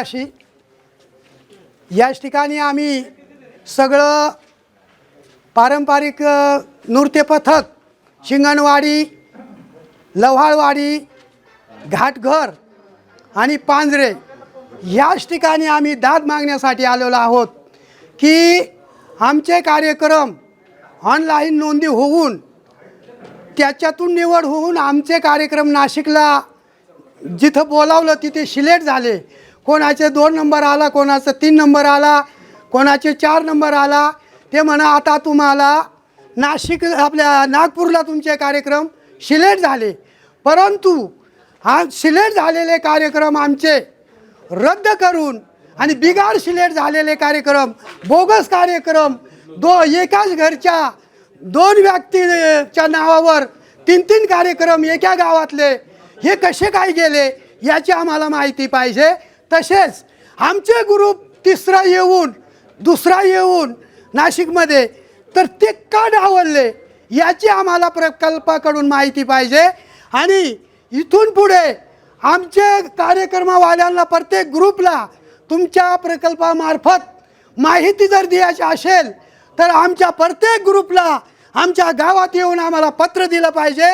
राशी याच ठिकाणी आम्ही सगळं पारंपरिक नृत्यपथक शिंगणवाडी लव्हाळवाडी घाटघर आणि पांजरे याच ठिकाणी आम्ही दाद मागण्यासाठी आलेलो आहोत की आमचे कार्यक्रम ऑनलाईन नोंदी होऊन त्याच्यातून निवड होऊन आमचे कार्यक्रम नाशिकला जिथं बोलावलं तिथे सिलेक्ट झाले. कोणाचे दोन नंबर आला कोणाचा तीन नंबर आला कोणाचे चार नंबर आला ते म्हणा आता तुम्हाला नाशिक आपल्या नागपूरला तुमचे कार्यक्रम सिलेक्ट झाले. परंतु हा सिलेक्ट झालेले कार्यक्रम आमचे रद्द करून आणि बिगाड सिलेक्ट झालेले कार्यक्रम बोगस कार्यक्रम दो एकाच घरच्या दोन व्यक्तीच्या नावावर तीन तीन कार्यक्रम एका गावातले हे कसे काय गेले याची आम्हाला माहिती पाहिजे. तसेच आमचे ग्रुप तिसरा येऊन दुसरा येऊन नाशिकमध्ये तर ते का डावलले याची आम्हाला प्रकल्पाकडून माहिती पाहिजे. आणि इथून पुढे आमचे कार्यक्रमवाल्यांना प्रत्येक ग्रुपला तुमच्या प्रकल्पामार्फत माहिती जर द्यायची असेल तर आमच्या प्रत्येक ग्रुपला आमच्या गावात येऊन आम्हाला पत्र दिलं पाहिजे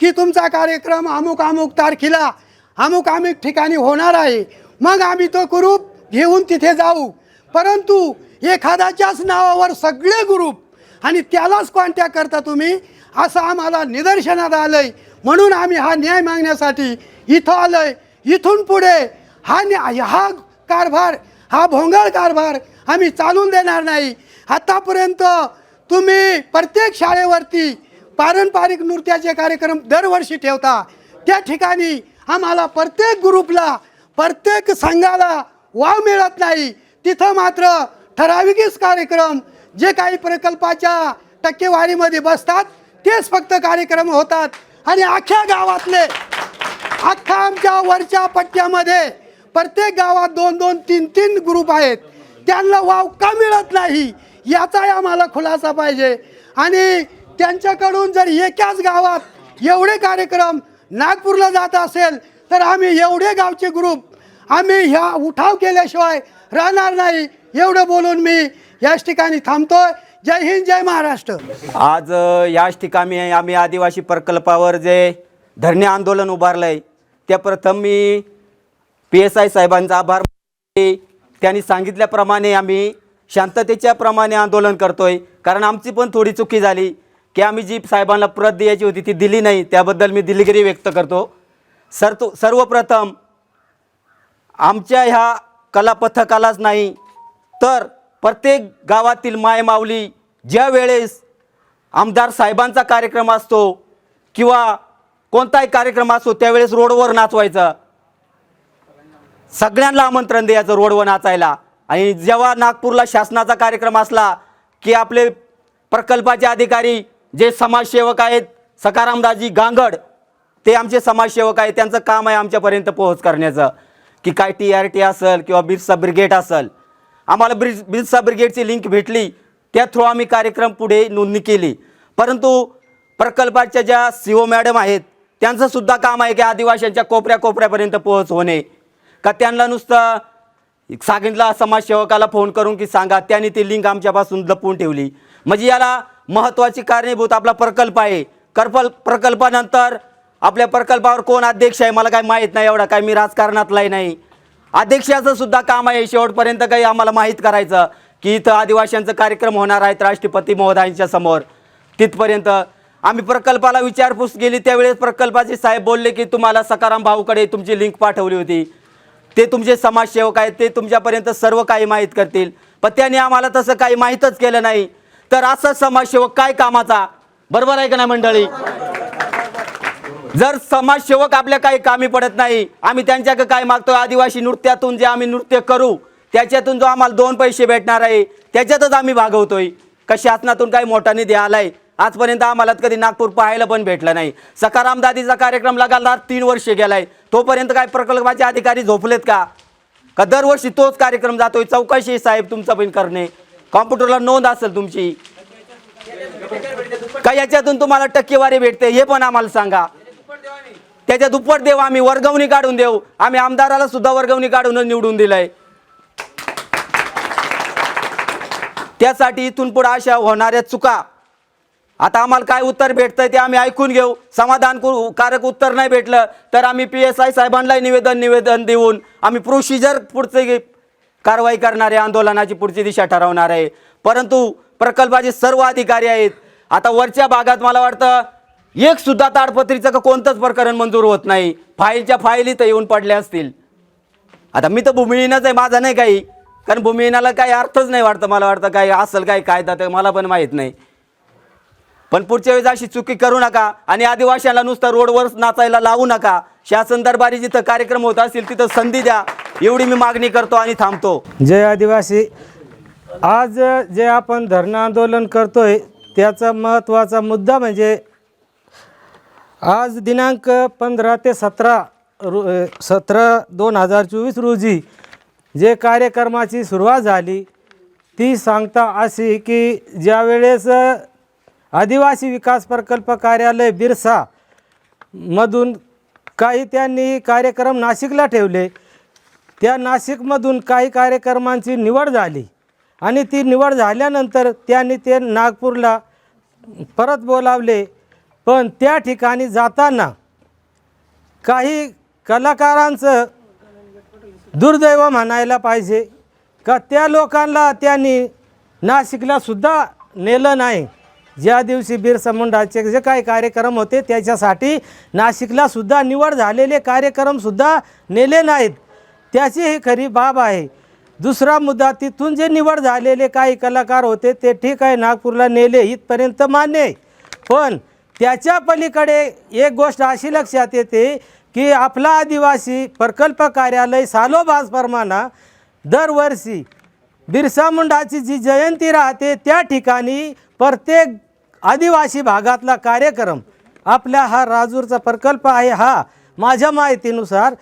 की तुमचा कार्यक्रम अमुक अमुक तारखेला अमुक अमुक ठिकाणी होणार आहे. मग आम्ही तो ग्रुप घेऊन तिथे जाऊ. परंतु एखाद्याच्याच नावावर सगळे ग्रुप आणि त्यालाच कॉन्टॅक्ट करता तुम्ही असं आम्हाला निदर्शनात आलं आहे म्हणून आम्ही हा न्याय मागण्यासाठी इथं आलोय. इथून पुढे हा न्याय हा कारभार हा भोंगळ कारभार आम्ही चालून देणार नाही. आतापर्यंत तुम्ही प्रत्येक शाळेवरती पारंपरिक नृत्याचे कार्यक्रम दरवर्षी ठेवता. त्या ठिकाणी आम्हाला प्रत्येक ग्रुपला प्रत्येक संघाला वाव मिळत नाही. तिथं मात्र ठराविकच कार्यक्रम जे काही प्रकल्पाच्या टक्केवारीमध्ये बसतात तेच फक्त कार्यक्रम होतात. आणि अख्ख्या गावातले अख्खा आमच्या वरच्या पट्ट्यामध्ये प्रत्येक गावात दोन दोन तीन तीन ग्रुप आहेत. त्यांना वाव का मिळत नाही याचाही आम्हाला खुलासा पाहिजे. आणि त्यांच्याकडून जर एकाच गावात एवढे कार्यक्रम नागपूरला जात असेल तर आम्ही एवढे गावचे ग्रुप आम्ही ह्या उठाव केल्याशिवाय राहणार नाही. एवढं बोलून मी याच ठिकाणी थांबतोय. जय हिंद जय महाराष्ट्र. आज याच ठिकाणी आम्ही आदिवासी प्रकल्पावर जे धरणे आंदोलन उभारलं आहे त्या प्रथम मी पी एस आय साहेबांचा आभार त्यांनी सांगितल्याप्रमाणे आम्ही शांततेच्या प्रमाणे आंदोलन करतोय. कारण आमची पण थोडी चुकी झाली की आम्ही जी साहेबांना प्रत द्यायची होती ती दिली नाही. त्याबद्दल मी दिलगिरी व्यक्त करतो. सर तो सर्वप्रथम आमच्या ह्या कलापथकालाच नाही तर प्रत्येक गावातील मायमावली ज्या वेळेस आमदार साहेबांचा कार्यक्रम असतो किंवा कोणताही कार्यक्रम असतो त्यावेळेस रोडवर नाचवायचं. सगळ्यांना आमंत्रण द्यायचं रोडवर नाचायला. आणि जेव्हा नागपूरला शासनाचा कार्यक्रम असला की आपले प्रकल्पाचे अधिकारी जे समाजसेवक आहेत सकारामदाजी गांगड ते आमचे समाजसेवक आहेत त्यांचं काम आहे आमच्यापर्यंत पोहोच करण्याचं. की काय टी आर टी असेल किंवा बिरसा ब्रिगेड असेल. आम्हाला ब्रिज बिरसा ब्रिगेडची लिंक भेटली त्या थ्रू आम्ही कार्यक्रम पुढे नोंदणी केली. परंतु प्रकल्पाच्या ज्या सी ओ मॅडम आहेत त्यांचंसुद्धा काम आहे की आदिवासींच्या कोपऱ्या कोपऱ्यापर्यंत पोहोच होणे. का त्यांना नुसतं सांगितलं समाजसेवकाला फोन करून की सांगा त्यांनी ती लिंक आमच्यापासून लपवून ठेवली. म्हणजे याला महत्त्वाची कारणीभूत आपला प्रकल्प आहे. करपल प्रकल्पानंतर आपल्या प्रकल्पावर कोण अध्यक्ष आहे मला काही माहीत नाही एवढा काय मी राजकारणातलाही नाही. अध्यक्षाचं सुद्धा काम आहे शेवटपर्यंत काही आम्हाला माहीत करायचं की इथं आदिवासींचं कार्यक्रम होणार आहेत राष्ट्रपती महोदयांच्या समोर. तिथपर्यंत आम्ही प्रकल्पाला विचारपूस केली त्यावेळेस प्रकल्पाचे साहेब बोलले की तुम्हाला सकाराम भाऊकडे तुमची लिंक पाठवली होती. ते तुमचे समाजसेवक आहेत ते तुमच्यापर्यंत सर्व काही माहीत करतील. पण त्यांनी आम्हाला तसं काही माहीतच केलं नाही. तर असं समाजसेवक काय कामाचा? बरोबर आहे का नाही मंडळी? जर समाजसेवक आपल्या काही कामी पडत नाही आम्ही त्यांच्याकडे काय मागतो आदिवासी नृत्यातून जे आम्ही नृत्य करू त्याच्यातून जो आम्हाला दोन पैसे भेटणार आहे त्याच्यातच आम्ही भागवतोय. का शासनातून काही मोठा निधी आलाय आजपर्यंत आम्हाला कधी नागपूर पाहायला पण भेटलं नाही. सकाराम दादीचा कार्यक्रम लगातार तीन वर्षे गेलाय. तोपर्यंत काय प्रकल्पाचे अधिकारी झोपलेत का? का दरवर्षी तोच कार्यक्रम जातोय? चौकशी साहेब तुमचं पण करणे. कॉम्प्युटरला नोंद असेल तुमची. का याच्यातून तुम्हाला टक्केवारी भेटते? हे पण आम्हाला सांगा. त्याच्या दुप्पट देऊ आम्ही वर्गवणी काढून देऊ. आम्ही आमदाराला सुद्धा वर्गवणी काढूनच निवडून दिलंय. त्यासाठी इथून पुढे अशा होणाऱ्या चुका. आता आम्हाला काय उत्तर भेटतंय ते आम्ही ऐकून घेऊ. समाधान कारक उत्तर नाही भेटलं तर आम्ही पी एस आय साहेबांनाही निवेदन निवेदन देऊन आम्ही प्रोसिजर पुढचे कारवाई करणारे आंदोलनाची पुढची दिशा ठरवणार आहे. परंतु प्रकल्पाचे सर्व अधिकारी आहेत. आता वरच्या भागात मला वाटतं एक सुद्धा ताडपत्रीचं का कोणतंच प्रकरण मंजूर होत नाही. फाईलच्या फाईली तर येऊन पडल्या असतील. आता मी तर भूमिहीनच आहे माझा नाही काही. कारण भूमिहीनाला काही अर्थच नाही वाटतं मला वाटतं काही असेल काही कायदा ते मला पण माहीत नाही. पण पुढच्या वेळेस अशी चुकी करू नका आणि आदिवासींना नुसतं रोडवर नाचायला लावू नका. शासन दरबारी जिथं कार्यक्रम होत असतील तिथं संधी द्या. एवढी मी मागणी करतो आणि थांबतो. जय आदिवासी. आज जे आपण धरणं आंदोलन करतोय त्याचा महत्त्वाचा मुद्दा म्हणजे आज दिनांक पंधरा ते सतरा रु सतरा दोन हजार चोवीस रोजी जे कार्यक्रमाची सुरुवात झाली ती सांगता अशी की ज्यावेळेस आदिवासी विकास प्रकल्प कार्यालय बिरसा मधून काही त्यांनी कार्यक्रम नाशिकला ठेवले त्या नाशिकमधून काही कार्यक्रमांची निवड झाली आणि ती निवड झाल्यानंतर त्यांनी ते नागपूरला परत बोलावले. पण त्या ठिकाणी जाताना काही कलाकारांचं दुर्दैव म्हणायला पाहिजे का त्या लोकांना त्यांनी नाशिकला सुद्धा नेलं नाही. ज्या दिवशी बिरसा मुंडाचे जे काही कार्यक्रम होते त्याच्यासाठी नाशिकला सुद्धा निवड झालेले कार्यक्रमसुद्धा नेले नाहीत. त्याची ही खरी बाब आहे. दुसरा मुद्दा तिथून जे निवड झालेले काही कलाकार होते ते ठीक आहे नागपूरला नेले इथपर्यंत मान्य आहे. पण त्याच्या पलीकडे एक गोष्ट अशी लक्षात येते की आपला आदिवासी प्रकल्प कार्यालय सालोबाजप्रमाणे दरवर्षी बिरसा मुंडाची जी जयंती राहते त्या ठिकाणी प्रत्येक आदिवासी भागातला कार्यक्रम आपला हा राजूरचा प्रकल्प आहे हा माझ्या माहितीनुसार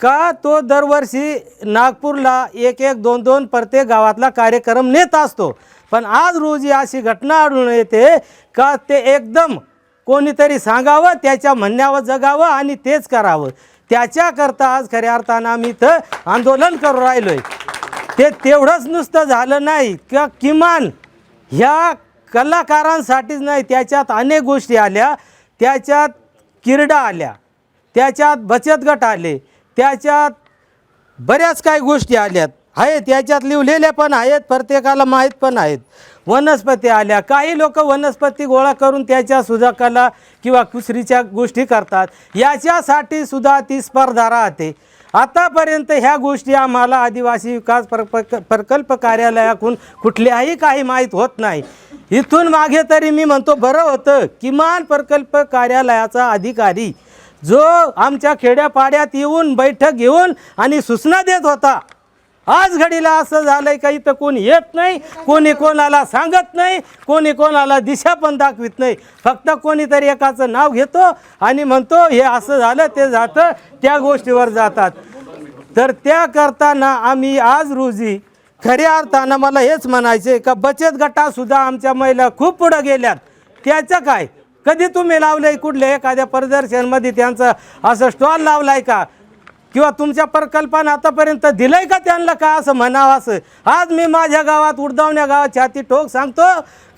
का तो दरवर्षी नागपूरला एक एक दोन दोन प्रत्येक गावातला कार्यक्रम नेत असतो. पण आज रोजी अशी घटना आढळून येते का ते एकदम कोणीतरी सांगावं त्याच्या म्हणण्यावर जगावं आणि तेच करावं. त्याच्याकरता आज खऱ्या अर्थानं आम्ही इथं आंदोलन करू राहिलो आहे ते तेवढंच नुसतं झालं नाही. किंवा किमान ह्या कलाकारांसाठीच नाही त्याच्यात अनेक गोष्टी आल्या. त्याच्यात किरडा आल्या. त्याच्यात बचत गट आले. त्याच्यात बऱ्याच काही गोष्टी आल्यात. आहेत याच्यात लिवलेल्या पण आहेत प्रत्येकाला माहीत पण आहेत. वनस्पती आल्या काही लोक वनस्पती गोळा करून त्याच्या सुद्धा किंवा कुसरीच्या गोष्टी करतात. याच्यासाठी सुद्धा ती स्पर्धा राहते. आतापर्यंत ह्या गोष्टी आम्हाला आदिवासी विकास प्र प्रक- प्रकल्प कार्यालयाकडून कुठल्याही काही माहीत होत नाही. इथून मागे तरी मी म्हणतो बरं होतं. किमान प्रकल्प कार्यालयाचा अधिकारी जो आमच्या खेड्यापाड्यात येऊन बैठक घेऊन आणि सूचना देत होता. आज घडीला असं झालंय का इथं कोणी येत नाही कोणी कोणाला सांगत नाही कोणी कोणाला दिशा पण दाखवित नाही. फक्त कोणीतरी एकाचं नाव घेतो आणि म्हणतो हे असं झालं ते जातं त्या गोष्टीवर जातात. तर त्या करताना आम्ही आज रोजी खऱ्या अर्थानं मला हेच म्हणायचे का बचत गटासुद्धा आमच्या महिला खूप पुढं गेल्यात. त्याचं काय? कधी तुम्ही लावलंय कुठल्या एखाद्या प्रदर्शनमध्ये त्यांचं असं स्टॉल लावलाय का? किंवा तुमच्या प्रकल्पानं आतापर्यंत दिलंय का त्यांना का असं म्हणावं असं? आज मी माझ्या गावात उडदावण्या गावात छाती ठोक सांगतो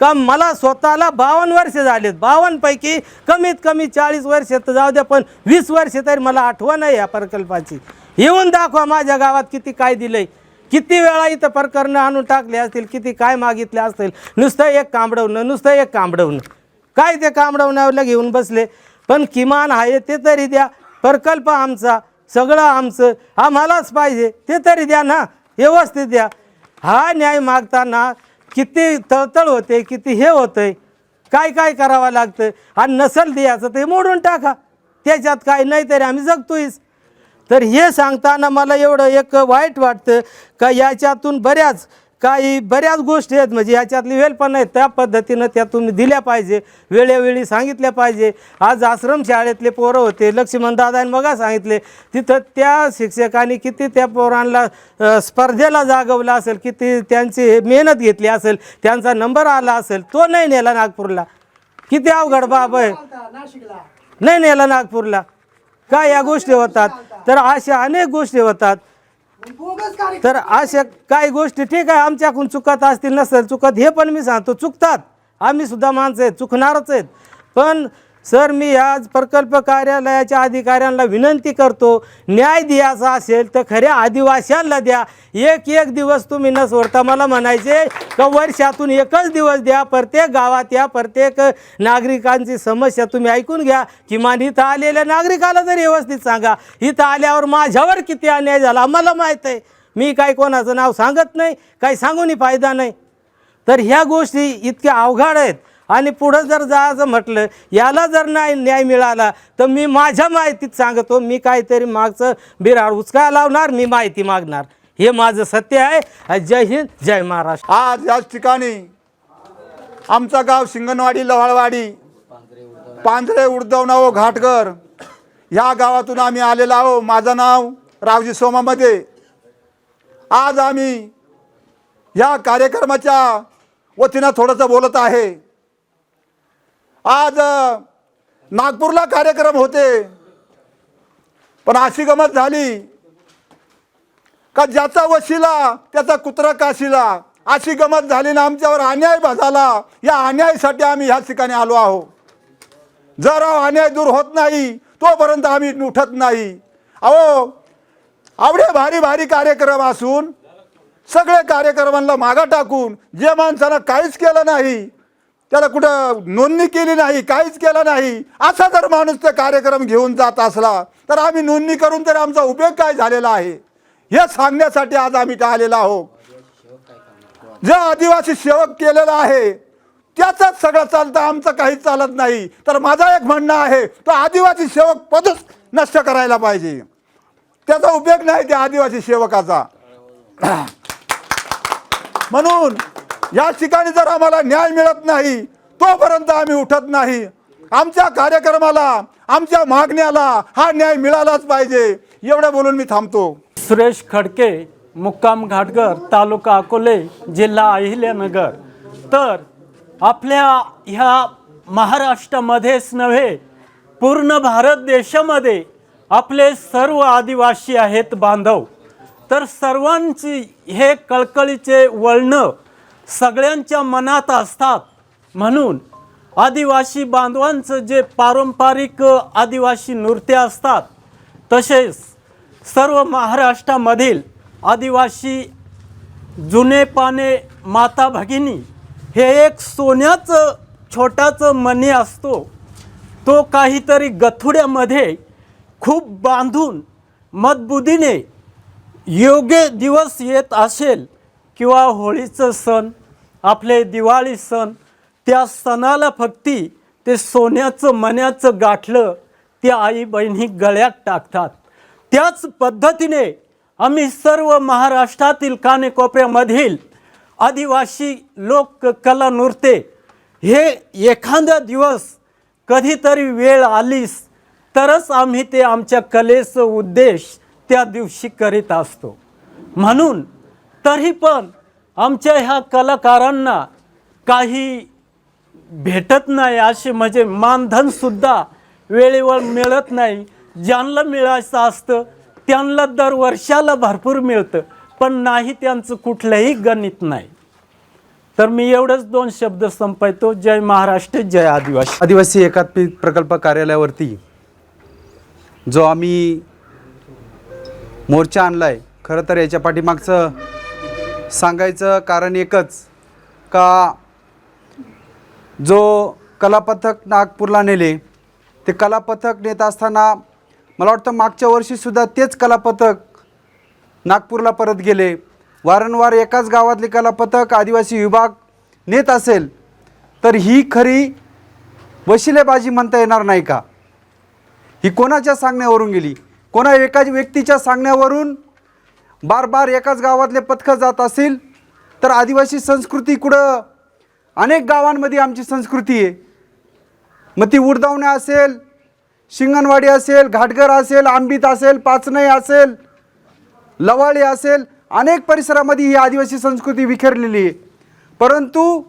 का मला स्वतःला बावन्न वर्ष झालेत. बावन्नपैकी कमीत कमी चाळीस वर्ष तर जाऊ द्या पण वीस वर्षे तरी मला आठवण आहे या प्रकल्पाची. येऊन दाखवा माझ्या गावात किती काय दिलंय. किती वेळा इथं प्रकरणं आणून टाकले असतील किती काय मागितले असतील. नुसतं एक कांबडवणं नुसतं एक कांबडवणं. काय ते कांबडवण्याला घेऊन बसले? पण किमान आहे ते तरी द्या. प्रकल्प आमचा सगळं आमचं. आम्हालाच पाहिजे. ते तरी द्या ना. व्यवस्थित द्या. हा न्याय मागताना किती तळतळ होते किती हे होतंय काय काय करावं लागतं? आणि नसल द्यायचं ते मोडून टाका. त्याच्यात काय नाही तरी आम्ही जगतोयच. तर हे सांगताना मला एवढं एक वाईट वाटतं का याच्यातून बऱ्याच काही बऱ्याच गोष्टी आहेत. म्हणजे ह्याच्यातली लिवेल पण आहेत. त्या पद्धतीनं त्या तुम्ही दिल्या पाहिजे. वेळोवेळी सांगितल्या पाहिजे. आज आश्रमशाळेतले पोरं होते. लक्ष्मणदादाने बघा सांगितले. तिथं त्या शिक्षकांनी किती त्या पोरांना स्पर्धेला जागवलं असेल किती त्यांची मेहनत घेतली असेल त्यांचा नंबर आला असेल तो नाही नेला नागपूरला. किती अवघड बाब आहे. नाही नेला नागपूरला. काय या गोष्टी होतात. तर अशा अनेक गोष्टी होतात. तर अशा काही गोष्टी ठीक आहे आमच्याकडून चुकत असतील नसेल चुकत हे पण मी सांगतो. चुकतात. आम्ही सुद्धा माणसं आहेत चुकणारच आहेत. पण सर मी आज प्रकल्प कार्यालयाच्या अधिकाऱ्यांना विनंती करतो न्याय द्यायचा असेल तर खऱ्या आदिवासींना द्या. एक एक दिवस तुम्ही न सोडता मला म्हणायचे का वर्षातून एकच दिवस द्या प्रत्येक गावात या प्रत्येक नागरिकांची समस्या तुम्ही ऐकून घ्या. किमान इथं आलेल्या नागरिकाला जर व्यवस्थित सांगा इथं आल्यावर माझ्यावर किती अन्याय झाला आम्हाला माहीत आहे. मी काय कोणाचं नाव सांगत नाही काही सांगूनही फायदा नाही. तर ह्या गोष्टी इतक्या अवघड आहेत. आणि पुढं जर जायचं म्हटलं याला जर नाही न्याय मिळाला तर मी माझ्या माहितीत सांगतो मी काहीतरी मागचं बिराड उचकाय लावणार मी माहिती मागणार. हे माझं सत्य आहे. जय हिंद जय महाराष्ट्र. आज याच ठिकाणी आमचं गाव शिंगणवाडी लवाळवाडी पांढरे उडदवनाव घाटघर ह्या गावातून आम्ही आलेलो आहो माझं नाव रावजी सोमामध्ये आज आम्ही या कार्यक्रमाच्या वतीनं थोडंसं बोलत आहे. आज नागपूरला कार्यक्रम होते. पण अशी गमत झाली का ज्याचा वशिला त्याचा कुत्रा काशीला. अशी गमत झाली ना आमच्यावर अन्याय झाला या अन्यायासाठी आम्ही ह्या ठिकाणी आलो आहो जर अन्याय दूर होत नाही तोपर्यंत आम्ही उठत नाही. अहो आवडे भारी भारी कार्यक्रम असून सगळे कार्यक्रमांना मागा टाकून जे माणसानं काहीच केलं नाही त्याला कुठं नोंदणी केली नाही काहीच केलं नाही. असा जर माणूस ते कार्यक्रम घेऊन जात असला तर आम्ही नोंदणी करून तरी आमचा उपयोग काय झालेला आहे? हे सांगण्यासाठी आज आम्ही काय आलेलो आहोत. जे आदिवासी सेवक केलेला आहे त्याचाच सगळं चालतं आमचं काहीच चालत नाही. तर माझा एक म्हणणं आहे तो आदिवासी सेवक पदच नष्ट करायला पाहिजे. त्याचा उपयोग नाही त्या आदिवासी सेवकाचा. म्हणून या ठिकाणी जर आम्हाला न्याय मिळत नाही तोपर्यंत आम्ही उठत नाही. आमच्या कार्यक्रमाला आमच्या मागण्याला हा न्याय मिळालाच पाहिजे. एवढं बोलून मी थांबतो. सुरेश खडके मुक्काम घाटगर तालुका अकोले जिल्हा अहिल्यानगर. तर आपल्या ह्या महाराष्ट्रामध्येच नव्हे पूर्ण भारत देशामध्ये आपले सर्व आदिवासी आहेत बांधव. तर सर्वांची हे कळकळीचे वळणं सगळ्यांच्या मनात असतात. म्हणून आदिवासी बांधवांचं जे पारंपरिक आदिवासी नृत्य असतात तसेच सर्व महाराष्ट्रामधील आदिवासी जुने पाने माता भगिनी हे एक सोन्याचं छोटाचं मणी असतो. तो काहीतरी गथुड्यामध्ये खूप बांधून मतबुद्धीने योग्य दिवस येत असेल किंवा होळीचं सण आपले दिवाळी सण त्या सणाला फक्ती ते सोन्याचं मण्याचं गाठलं ते आई बहिणी गळ्यात टाकतात. त्याच पद्धतीने आम्ही सर्व महाराष्ट्रातील कानेकोपऱ्यामधील आदिवासी लोक कला नृत्ये हे एखादा दिवस कधीतरी वेळ आलीस तरच आम्ही ते आमच्या कलेचं उद्देश त्या दिवशी करीत असतो. म्हणून तरी पण आमच्या ह्या कलाकारांना काही भेटत नाही असे म्हणजे मानधनसुद्धा वेळेवर मिळत नाही. ज्यांना मिळायचं असतं त्यांना दर वर्षाला भरपूर मिळतं पण नाही त्यांचं कुठलंही गणित नाही. तर मी एवढंच दोन शब्द संपवतो. जय महाराष्ट्र जय आदिवासी. आदिवासी एकात्मिक प्रकल्प कार्यालयावरती जो आम्ही मोर्चा आणला आहे खरं तर याच्या पाठीमागचं सांगायचं कारण एकच का जो कलापथक नागपूरला नेले ते कलापथक नेत असताना मला वाटतं मागच्या वर्षीसुद्धा तेच कलापथक नागपूरला परत गेले. वारंवार एकाच गावातले कलापथक आदिवासी विभाग नेत असेल तर ही खरी वशिलेबाजी म्हणता येणार नाही का? ही कोणाच्या सांगण्यावरून गेली? कोणा एका व्यक्तीच्या सांगण्यावरून बार बार एकाच गावातले पथकं जात असेल तर आदिवासी संस्कृती कुठं? अनेक गावांमध्ये आमची संस्कृती आहे. मग ती उडदावणे असेल शिंगणवाडी असेल घाटघर असेल आंबीत असेल पाचनई असेल लवाळी असेल अनेक परिसरामध्ये ही आदिवासी संस्कृती विखरलेली आहे. परंतु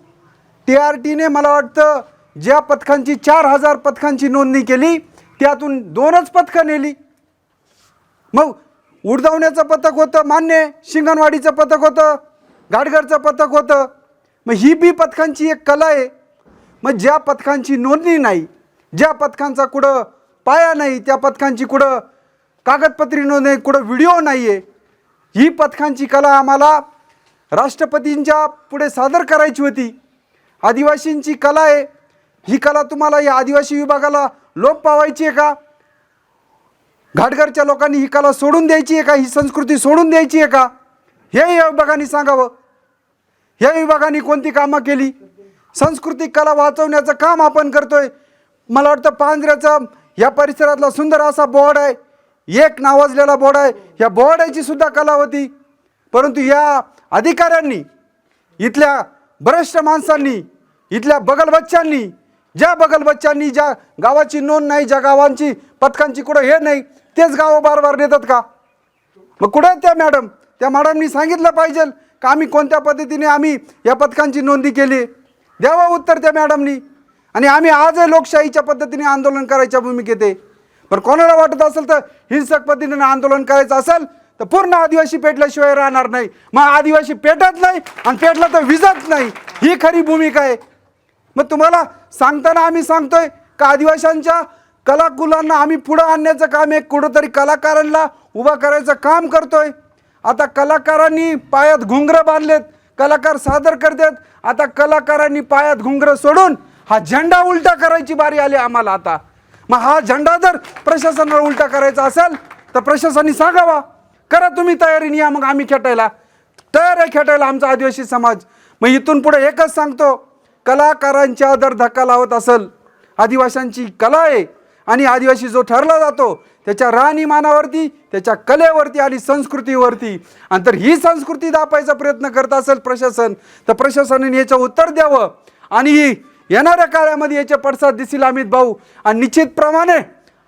टी आर टीने मला वाटतं ज्या पथकांची चार हजार पथकांची नोंदणी केली त्यातून दोनच पथकं नेली. मग उडदावण्याचं पथक होतं मान्य शिंगणवाडीचं पथक होतं गाडगरचं पथक होतं. मग ही बी पथकांची एक कला आहे. मग ज्या पथकांची नोंदणी नाही ज्या पथकांचा कुठं पाया नाही त्या पथकांची कुठं कागदपत्री नोंदणी कुठं व्हिडिओ नाही आहे ही पथकांची कला आम्हाला राष्ट्रपतींच्या पुढे सादर करायची होती. आदिवासींची कला आहे. ही कला तुम्हाला या आदिवासी विभागाला लोप पावायची आहे का? घाटघरच्या लोकांनी ही कला सोडून द्यायची आहे का? ही संस्कृती सोडून द्यायची आहे का? हे या विभागाने सांगावं. या विभागाने कोणती कामं केली? सांस्कृतिक कला वाचवण्याचं काम आपण करतोय. मला वाटतं पांजऱ्याचं या परिसरातला सुंदर असा बोर्ड आहे. एक नावाजलेला बोर्ड आहे. या बोर्डाची सुद्धा कला होती. परंतु या अधिकाऱ्यांनी इथल्या भ्रष्ट माणसांनी इथल्या बगलबच्च्यांनी ज्या बगलबच्च्यांनी ज्या गावाची नोंद नाही ज्या गावांची पथकांची कुठं हे नाही तेच गावं बार बार नेतात का? मग कुठं आहेत त्या मॅडम? त्या मॅडमनी सांगितलं पाहिजे का आम्ही कोणत्या पद्धतीने आम्ही या पथकांची नोंदी केली? द्यावा उत्तर त्या मॅडमनी. आणि आम्ही आजही लोकशाहीच्या पद्धतीने आंदोलन करायच्या भूमिकेत आहे. पण कोणाला वाटत असेल तर हिंसक पद्धतीने आंदोलन करायचं असेल तर पूर्ण आदिवासी पेटल्याशिवाय राहणार नाही. मग आदिवासी पेटत नाही आणि पेटलं तर विजत नाही. ही खरी भूमिका आहे. मग तुम्हाला सांगताना आम्ही सांगतोय का आदिवाशांच्या कलाकुलांना आम्ही पुढं आणण्याचं काम आहे कुठंतरी कलाकारांना उभा करायचं काम करतोय. आता कलाकारांनी पायात घुंगरं बांधलेत कलाकार सादर करतात आता कलाकारांनी पायात घुंगरं सोडून हा झेंडा उलटा करायची बारी आली आम्हाला आता. मग हा झेंडा जर प्रशासनाला उलटा करायचा असेल तर प्रशासनाने सांगावा करा तुम्ही तयारीने या मग आम्ही खेटायला. तयार आहे खेटायला आमचा आदिवासी समाज. मग इथून पुढे एकच सांगतो कलाकारांच्या आदर धक्का लावत असेल आदिवाशांची कला आहे आणि आदिवासी जो ठरला जातो त्याच्या राहणीमानावरती त्याच्या कलेवरती आणि संस्कृतीवरती. आणि तर ही संस्कृती दापायचा प्रयत्न करत असेल प्रशासन तर प्रशासनाने याचं उत्तर द्यावं. आणि ही येणाऱ्या काळामध्ये याचे पडसाद दिसतील अमित भाऊ. आणि निश्चितप्रमाणे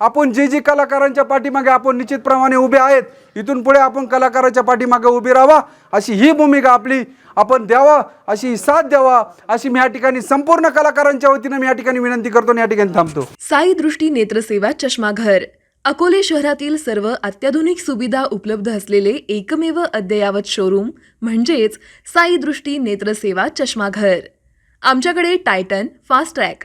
आपण जे जे कलाकारांच्या पाठीमागे आपण निश्चितप्रमाणे उभे आहेत इथून पुढे आपण कलाकाराच्या पाठीमागे उभे राहावा अशी ही भूमिका आपली आपण द्यावा अशी साथ द्यावा अशी मी या ठिकाणी संपूर्ण कलाकारांच्या वतीनं मी या ठिकाणी विनंती करतो आणि या ठिकाणी थांबतो. साई दृष्टी नेत्रसेवा चष्माघर अकोले शहरातील सर्व अत्याधुनिक सुविधा उपलब्ध असलेले एकमेव अद्ययावत शोरूम म्हणजेच साई दृष्टी नेत्रसेवा चष्माघर आमच्याकडे Titan Fastrack